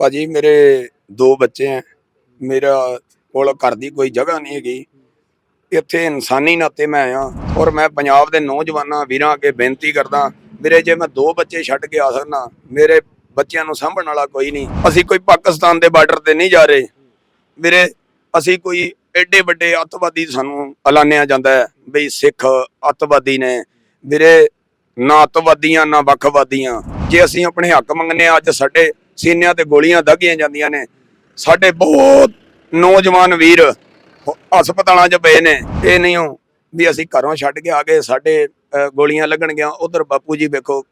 ਭਾਜੀ ਮੇਰੇ ਦੋ ਬੱਚੇ ਆ। ਮੇਰਾ ਕੋਲ ਘਰ ਦੀ ਕੋਈ ਜਗ੍ਹਾ ਨਹੀਂ ਹੈਗੀ। ਇੱਥੇ ਇਨਸਾਨੀ ਨਾਤੇ ਮੈਂ ਆਇਆ ਔਰ ਮੈਂ ਪੰਜਾਬ ਦੇ ਨੌਜਵਾਨਾਂ ਵੀਰਾਂ ਅੱਗੇ ਬੇਨਤੀ ਕਰਦਾ, ਵੀਰੇ ਜੇ ਮੈਂ ਦੋ ਬੱਚੇ ਛੱਡ ਕੇ ਆ ਸਕਦਾ, ਮੇਰੇ ਬੱਚਿਆਂ ਨੂੰ ਸਾਂਭਣ ਵਾਲਾ ਕੋਈ ਨਹੀਂ। ਅਸੀਂ ਕੋਈ ਪਾਕਿਸਤਾਨ ਦੇ ਬਾਰਡਰ ਤੇ ਨਹੀਂ ਜਾ ਰਹੇ। ਵੀਰੇ, ਅਸੀਂ ਕੋਈ ਐਡੇ ਵੱਡੇ ਅੱਤਵਾਦੀ ਸਾਨੂੰ ਐਲਾਨਿਆ ਜਾਂਦਾ ਹੈ ਬਈ ਸਿੱਖ ਅੱਤਵਾਦੀ ਨੇ। ਵੀਰੇ, ਨਾ ਅੱਤਵਾਦੀਆਂ, ਨਾ ਵੱਖਵਾਦੀਆਂ। ਜੇ ਅਸੀਂ ਆਪਣੇ ਹੱਕ ਮੰਗਨੇ ਆ, ਅੱਜ ਸਾਡੇ ਸੀਨਿਆਂ ਤੇ ਗੋਲੀਆਂ ਦਾਗੀਆਂ ਜਾਂਦੀਆਂ ਨੇ। ਸਾਡੇ ਬਹੁਤ ਨੌਜਵਾਨ ਵੀਰ ਹਸਪਤਾਲਾਂ 'ਚ ਪਏ ਨੇ। ਇਹ ਨਹੀਂ ਹੋ ਵੀ ਅਸੀਂ ਘਰੋਂ ਛੱਡ ਕੇ ਆ ਗਏ ਸਾਡੇ ਅ, ਗੋਲੀਆਂ ਲੱਗਣਗੀਆਂ। ਉਧਰ ਬਾਪੂ ਜੀ ਵੇਖੋ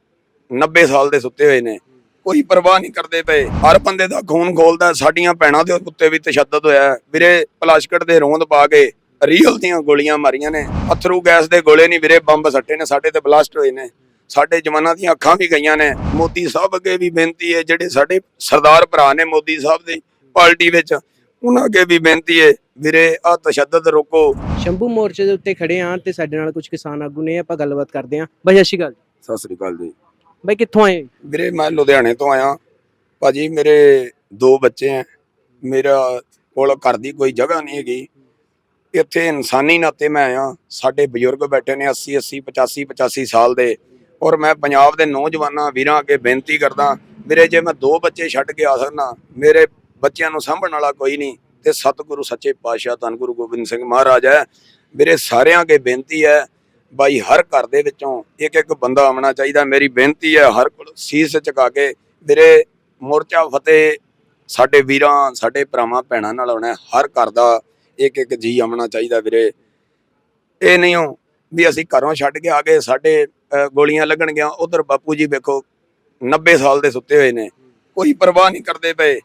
90 ਸਾਲ ਦੇ ਸੁੱਤੇ ਹੋਏ ਨੇ। ਕੋਈ ਪਰਵਾਹ ਨਹੀਂ ਕਰਦੇ ਪਏ। ਹਰ ਬੰਦੇ ਦਾ ਖੂਨ ਖੋਲਦਾ ਸਾਡੀਆਂ ਭੈਣਾਂ ਦੇ ਉੱਤੇ ਵੀ ਤਸ਼ੱਦਦ ਹੋਇਆ। ਵੀਰੇ ਪਲਾਸਕਟ ਦੇ ਰੋਂਦ ਪਾ ਕੇ ਰੀਅਲ ਦੀਆਂ ਗੋਲੀਆਂ ਮਾਰੀਆਂ ਨੇ। ਅਥਰੂ ਗੈਸ ਦੇ ਗੋਲੇ ਨਹੀਂ ਵੀਰੇ ਬੰਬ ਸੱਟੇ ਨੇ ਸਾਡੇ ਤੇ ਬਲਾਸਟ ਹੋਏ ਨੇ। ਸਾਡੇ ਜਵਾਨਾਂ ਦੀਆਂ ਅੱਖਾਂ ਵੀ ਗਈਆਂ ਨੇ। ਮੋਦੀ ਸਾਹਿਬ ਅੱਗੇ ਵੀ ਬੇਨਤੀ ਹੈ ਜਿਹੜੇ ਸਾਡੇ ਸਰਦਾਰ ਭਰਾ ਨੇ ਮੋਦੀ ਸਾਹਿਬ ਦੀ ਪਾਰਟੀ ਵਿੱਚ ਉਹਨਾਂ ਅੱਗੇ ਵੀ ਬੇਨਤੀ ਹੈ ਵੀਰੇ ਆ ਤਸ਼ੱਦਦ ਰੋਕੋ। ਸ਼ੰਭੂ ਮੋਰਚੇ ਦੇ ਉੱਤੇ ਖੜੇ ਆਂ ਤੇ ਸਾਡੇ ਨਾਲ ਕੁਝ ਕਿਸਾਨ ਆਗੂ ਨੇ ਆਪਾਂ ਗੱਲਬਾਤ ਕਰਦੇ ਆਂ। ਬਾਈ ਸਤਿ ਸ਼੍ਰੀ ਅਕਾਲ ਸਤਿ ਸ੍ਰੀ ਅਕਾਲ ਜੀ। ਬਾਈ ਕਿੱਥੋਂ ਆਏ ਵੀਰੇ ਮੈਂ ਲੁਧਿਆਣੇ ਤੋਂ ਆਇਆ। ਭਾਜੀ ਮੇਰੇ ਦੋ ਬੱਚੇ ਆ ਮੇਰਾ ਕੋਲ ਘਰ ਦੀ ਕੋਈ ਜਗ੍ਹਾ ਨਹੀਂ ਹੈਗੀ। ਇੱਥੇ ਇਨਸਾਨੀ ਨਾਤੇ ਮੈਂ ਆਇਆ। ਸਾਡੇ ਬਜ਼ੁਰਗ ਬੈਠੇ ਨੇ 80 80 85 85 ਸਾਲ ਦੇ। ਔਰ ਮੈਂ ਪੰਜਾਬ ਦੇ ਨੌਜਵਾਨਾਂ, ਵੀਰਾਂ ਅੱਗੇ ਬੇਨਤੀ ਕਰਦਾ ਮੇਰੇ ਜੇ ਮੈਂ ਦੋ ਬੱਚੇ ਛੱਡ ਕੇ ਆ ਸਕਦਾ, ਮੇਰੇ ਬੱਚਿਆਂ ਨੂੰ ਸਾਂਭਣ ਵਾਲਾ ਕੋਈ ਨਹੀਂ ਤੇ ਸਤਿਗੁਰੂ ਸੱਚੇ ਪਾਤਸ਼ਾਹ ਧੰਨ ਗੁਰੂ ਗੋਬਿੰਦ ਸਿੰਘ ਮਹਾਰਾਜ ਹੈ। ਮੇਰੇ ਸਾਰਿਆਂ ਅੱਗੇ ਬੇਨਤੀ ਹੈ, ਬਾਈ ਹਰ ਘਰ ਦੇ ਵਿੱਚੋਂ ਇੱਕ ਇੱਕ ਬੰਦਾ ਆਉਣਾ ਚਾਹੀਦਾ, ਮੇਰੀ ਬੇਨਤੀ ਹੈ ਹਰ ਕੋਲ ਸੀਸ ਝੁਕਾ ਕੇ ਮੇਰੇ ਮੋਰਚਾ ਫਤਿਹ ਸਾਡੇ ਵੀਰਾਂ, ਸਾਡੇ ਭਰਾਵਾਂ, ਭੈਣਾਂ ਨਾਲ ਆਉਣਾ ਹਰ ਘਰ ਦਾ ਇੱਕ ਇੱਕ ਜੀ ਆਉਣਾ ਚਾਹੀਦਾ ਵੀਰੇ। ਇਹ ਨਹੀਂ ਹੋ ਵੀ ਅਸੀਂ ਘਰੋਂ ਛੱਡ ਕੇ ਆ ਗਏ, ਸਾਡੇ ਗੋਲੀਆਂ ਲੱਗਣਗੀਆਂ ਉਧਰ ਬਾਪੂ ਜੀ ਵੇਖੋ 90 ਸਾਲ ਦੇ ਸੁੱਤੇ ਹੋਏ ਨੇ। ਕੋਈ ਪਰਵਾਹ ਨਹੀਂ ਕਰਦੇ ਪਏ।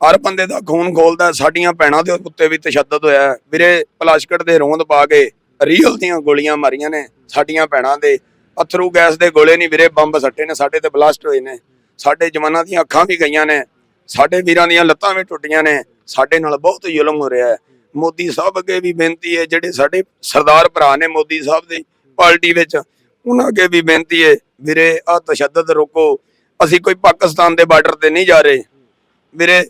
ਹਰ ਬੰਦੇ ਦਾ ਖੂਨ ਖੋਲਦਾ, ਸਾਡੀਆਂ ਭੈਣਾਂ ਦੇ ਉੱਤੇ ਵੀ ਤਸ਼ੱਦਦ ਹੋਇਆ। ਵੀਰੇ ਪਲਾਸਕਟ ਦੇ ਰੋਂਦ ਪਾ ਕੇ ਰੀਅਲ ਦੀਆਂ ਗੋਲੀਆਂ ਮਾਰੀਆਂ ਨੇ ਸਾਡੀਆਂ ਭੈਣਾਂ ਦੇ। ਅਥਰੂ ਗੈਸ ਦੇ ਗੋਲੇ ਨਹੀਂ ਵੀਰੇ, ਬੰਬ ਸੱਟੇ ਨੇ, ਸਾਡੇ ਤੇ ਬਲਾਸਟ ਹੋਏ ਨੇ। ਸਾਡੇ ਜਵਾਨਾਂ ਦੀਆਂ ਅੱਖਾਂ ਵੀ ਗਈਆਂ ਨੇ। ਸਾਡੇ ਵੀਰਾਂ ਦੀਆਂ ਲੱਤਾਂ ਵੀ ਟੁੱਟੀਆਂ ਨੇ। ਸਾਡੇ ਨਾਲ ਬਹੁਤ ਜ਼ੁਲਮ ਹੋ ਰਿਹਾ ਹੈ। ਮੋਦੀ ਸਾਹਿਬ ਅੱਗੇ ਵੀ ਬੇਨਤੀ ਹੈ, ਜਿਹੜੇ ਸਾਡੇ ਸਰਦਾਰ ਭਰਾ ਨੇ ਮੋਦੀ ਸਾਹਿਬ ਦੀ ਪਾਰਟੀ ਵਿੱਚ ਉਹਨਾਂ ਅੱਗੇ ਵੀ ਬੇਨਤੀ ਹੈ, ਵੀਰੇ ਆ ਤਸ਼ੱਦਦ ਰੋਕੋ। ਅਸੀਂ ਕੋਈ ਪਾਕਿਸਤਾਨ ਦੇ ਬਾਰਡਰ ਤੇ ਨਹੀਂ ਜਾ ਰਹੇ। ਵੀਰੇ,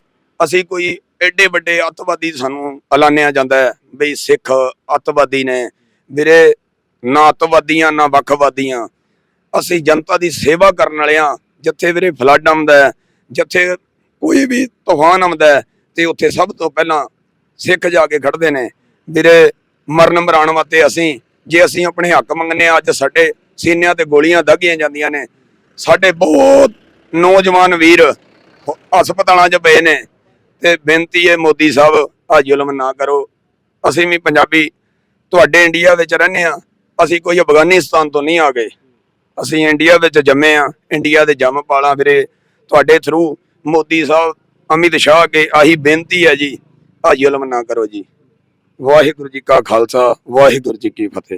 ਅਸੀਂ ਕੋਈ ਐਡੇ ਵੱਡੇ ਅੱਤਵਾਦੀ ਸਾਨੂੰ ਐਲਾਨਿਆ ਜਾਂਦਾ ਹੈ ਬਈ ਸਿੱਖ ਅੱਤਵਾਦੀ ਨੇ। ਵੀਰੇ, ਨਾ ਅੱਤਵਾਦੀਆਂ, ਨਾ ਵੱਖਵਾਦੀਆਂ। ਅਸੀਂ ਜਨਤਾ ਦੀ ਸੇਵਾ ਕਰਨ ਵਾਲੇ ਹਾਂ। ਜਿੱਥੇ ਵੀਰੇ ਫਲੱਡ ਆਉਂਦਾ ਹੈ, ਜਿੱਥੇ ਕੋਈ ਵੀ ਤੂਫਾਨ ਆਉਂਦਾ ਹੈ, ਤੇ ਉੱਥੇ ਸਭ ਤੋਂ ਪਹਿਲਾਂ ਸਿੱਖ ਜਾ ਕੇ ਖੜਦੇ ਨੇ। ਵੀਰੇ, ਮਰਨ ਮਰਾਉਣ ਵਾਸਤੇ ਅਸੀਂ, ਜੇ ਅਸੀਂ ਆਪਣੇ ਹੱਕ ਮੰਗਨੇ ਆ ਅੱਜ ਸਾਡੇ ਸੀਨਿਆਂ ਤੇ ਗੋਲੀਆਂ ਦਾਗੀਆਂ ਜਾਂਦੀਆਂ ਨੇ। ਸਾਡੇ ਬਹੁਤ ਨੌਜਵਾਨ ਵੀਰ ਹਸਪਤਾਲਾਂ 'ਚ ਪਏ ਨੇ ਤੇ ਬੇਨਤੀ ਹੈ ਮੋਦੀ ਸਾਹਿਬ ਆ ਜ਼ੁਲਮ ਨਾ ਕਰੋ। ਅਸੀਂ ਵੀ ਪੰਜਾਬੀ ਤੁਹਾਡੇ ਇੰਡੀਆ ਵਿੱਚ ਰਹਿੰਦੇ ਆ ਅਸੀਂ ਕੋਈ ਅਫਗਾਨਿਸਤਾਨ ਤੋਂ ਨਹੀਂ ਆ ਗਏ। ਅਸੀਂ ਇੰਡੀਆ ਵਿੱਚ ਜੰਮੇ ਆ ਇੰਡੀਆ ਦੇ ਜੰਮ ਪਾਲਾਂ ਵੀਰੇ, ਤੁਹਾਡੇ ਥਰੂ ਮੋਦੀ ਸਾਹਿਬ, ਅਮਿਤ ਸ਼ਾਹ ਅੱਗੇ ਆਹੀ ਬੇਨਤੀ ਹੈ ਜੀ। ਆ ਜ਼ੁਲਮ ਨਾ ਕਰੋ ਜੀ। ਵਾਹਿਗੁਰੂ ਜੀ ਕਾ ਖਾਲਸਾ, ਵਾਹਿਗੁਰੂ ਜੀ ਕੀ ਫਤਿਹ।